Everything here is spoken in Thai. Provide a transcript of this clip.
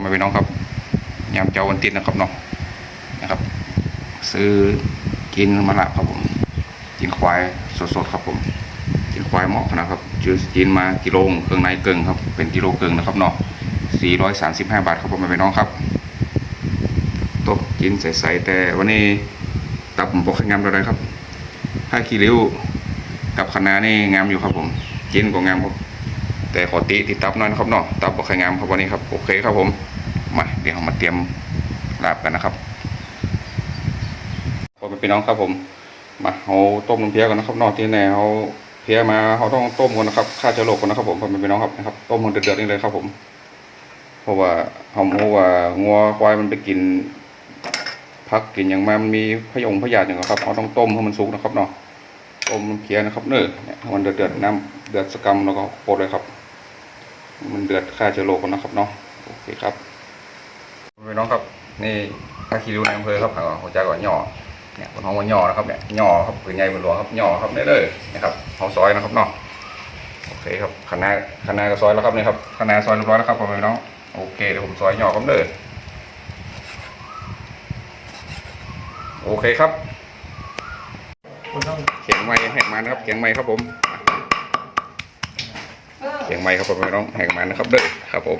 อแม่พี่น้องครับยามเจ้าวันติดนะครับเนาะนะครับ ซื้อกินมาละครับผมกินควายสดๆครับผมกินควายเหมาะนะครับจือกินมากิโลเครื่องในเกิงครับ เป็นกิโลเกิงนะครับเนาะ435 บาทครับผมแม่พี่น้องครับต๊ะกินใสๆแต่วันนี้ตับผมบอกให้งามเลยครับผ้าขี้ริ้วกับคณะนี่งามอยู่ครับผมกินก็งามครับแต่ขอติติดตับน่อยนะครับเนาะตับบอกให้งามครับวันนี้ครับโอเคครับผม มาเดี๋ยวเรามาเตรียมลาบกันนะครับพอเป็นพี่น้องครับผม มาเอาต้มน้ำเพี้ยกันนะครับ นอกที่แน่เอาเพี้ยมาเขาต้องต้มก่อนนะครับฆ่าเชื้อโรคก่อนนะครับ ผมพอเป็นพี่น้องครับนะครับ ต้มมันเดือดๆนี่เลยครับผม เพราะว่าเขาโมว่างัวควายมันไปกินพักกินอย่างมามันมีพยงพยาธิอย่างเงี้ยครับเขาต้องต้มให้มันสุกนะครับเนาะต้มน้ำเพี้ยนะครับเนื้อเนี่ยมันเดือดๆน้ำเดือดสกัมแล้วก็โคตรเลยครับ มันเดือดฆ่าเชื้อโรคก่อนนะครับเนาะโอเคครับ พี่น้องครับนี่ผ้าคีริ้วในอำเภอครับหัวใจก่อนย่อเนี่ยบนห้องว่าย่อนะครับเนี่ยย่อครับปืนใหญ่บนหลวงครับย่อครับได้เลยนะครับเขาซอยนะครับเนาะโอเคครับคณะคณะก็ซอยแล้วครับนี่ครับคณะซอยเรียบร้อยแล้วครับผมพี่น้องโอเคเดี๋ยวผมซอยย่อครับเลยโอเคครับเขียงไม้แหกมันนะครับเขียงไม้ครับผมเขียงไม้ครับพ่อแม่พี่น้องแหกมันนะครับเด้อครับผม